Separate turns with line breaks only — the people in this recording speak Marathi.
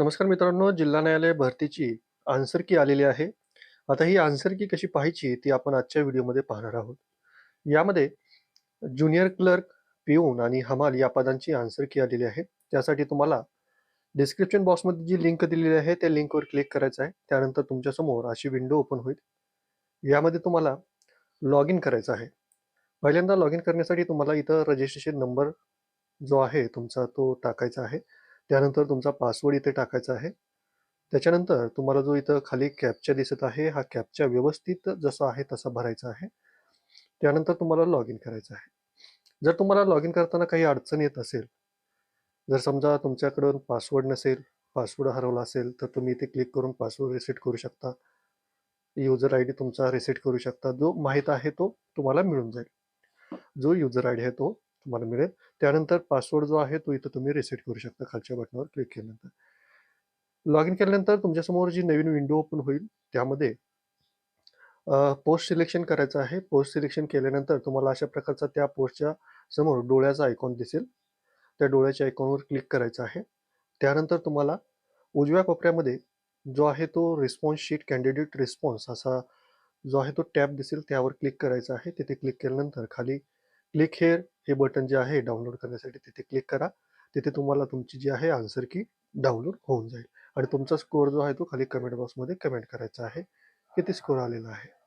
नमस्कार मित्रांनो, जिल्हा न्यायालय भरतीची आन्सर की आलेली आहे. आता ही आन्सर की कशी पाहायची ती आपण आजच्या व्हिडिओमध्ये पाहणार आहोत. यामध्ये ज्युनियर क्लर्क, पिऊन आणि हमाल या पदांची आन्सर की आलेली आहे. त्यासाठी तुम्हाला डिस्क्रिप्शन बॉक्समध्ये जी लिंक दिलेली आहे त्या लिंकवर क्लिक करायचं आहे. त्यानंतर तुमच्यासमोर अशी विंडो ओपन होईल. यामध्ये तुम्हाला लॉग इन करायचं आहे. पहिल्यांदा लॉग इन करण्यासाठी तुम्हाला इथं रजिस्ट्रेशन नंबर जो आहे तुमचा तो टाकायचा आहे. त्यानंतर तुमचा पासवर्ड इथे टाकायचा आहे. त्याच्यानंतर तुम्हाला जो इथं खाली कॅपचा दिसत आहे, हा कॅपचा व्यवस्थित जसा आहे तसा भरायचा आहे. त्यानंतर तुम्हाला लॉग इन करायचं आहे. जर तुम्हाला लॉग इन करताना काही अडचण येत असेल, जर समजा तुमच्याकडून पासवर्ड नसेल, पासवर्ड हरवला असेल, तर तुम्ही इथे क्लिक करून पासवर्ड रिसेट करू शकता. युजर आयडी तुमचा रिसेट करू शकता. जो माहीत आहे तो तुम्हाला मिळून जाईल. जो युजर आय डी आहे तो तुम्हाला मिळेल. त्यानंतर पासवर्ड जो आहे तो इथं तुम्ही रिसेट करू शकता खालच्या बटनावर क्लिक केल्यानंतर. लॉग इन केल्यानंतर तुमच्यासमोर जी नवीन विंडो ओपन होईल त्यामध्ये पोस्ट सिलेक्शन करायचं आहे. पोस्ट सिलेक्शन केल्यानंतर तुम्हाला अशा प्रकारचा त्या पोस्टच्या समोर डोळ्याचा आयकॉन दिसेल. त्या डोळ्याच्या आयकॉनवर क्लिक करायचं आहे. त्यानंतर तुम्हाला उजव्या कोपऱ्यामध्ये जो आहे तो रिस्पॉन्स शीट कॅन्डिडेट रिस्पॉन्स असा जो आहे तो टॅब दिसेल त्यावर क्लिक करायचा आहे. तिथे क्लिक केल्यानंतर खाली क्लिक हेअर हे बटन जे आहे डाउनलोड करण्यासाठी तिथे क्लिक करा. तिथे तुम्हाला तुमची जी आहे आन्सर की डाउनलोड होऊन जाईल आणि तुमचा स्कोअर जो आहे तो खाली कमेंट बॉक्समध्ये कमेंट करायचा आहे. किती स्कोअर आलेला आहे.